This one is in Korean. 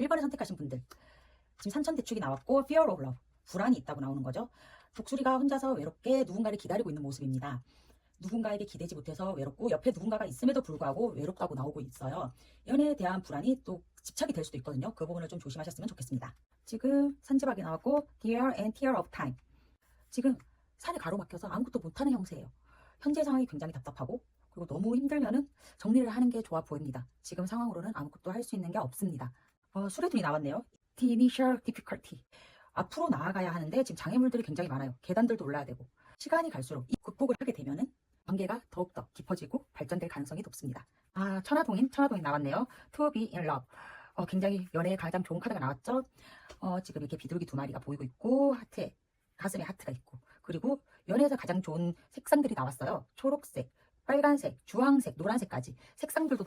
1번을 선택하신 분들 지금 산천대축이 나왔고 fear of love 불안이 있다고 나오는 거죠. 독수리가 혼자서 외롭게 누군가를 기다리고 있는 모습입니다. 누군가에게 기대지 못해서 외롭고 옆에 누군가가 있음에도 불구하고 외롭다고 나오고 있어요. 연애에 대한 불안이 또 집착이 될 수도 있거든요. 그 부분을 좀 조심하셨으면 좋겠습니다. 지금 산지박이 나왔고 Dear and Tear of Time. 지금 산이 가로막혀서 아무것도 못하는 형세예요. 현재 상황이 굉장히 답답하고 그리고 너무 힘들면은 정리를 하는 게 좋아 보입니다. 지금 상황으로는 아무것도 할 수 있는 게 없습니다. 어, 수레둔이 나왔네요. Initial difficulty. 앞으로 나아가야 하는데 지금 장애물들이 굉장히 많아요. 계단들도 올라야 되고 시간이 갈수록 이 극복을 하게 되면은 관계가 더욱더 깊어지고 발전될 가능성이 높습니다. 아 천하동인 천하동인 나왔네요. To be in love. 어, 굉장히 연애에 가장 좋은 카드가 나왔죠. 어, 지금 이렇게 비둘기 두 마리가 보이고 있고 하트에 가슴에 하트가 있고 그리고 연애에서 가장 좋은 색상들이 나왔어요. 초록색, 빨간색, 주황색, 노란색까지 색상들도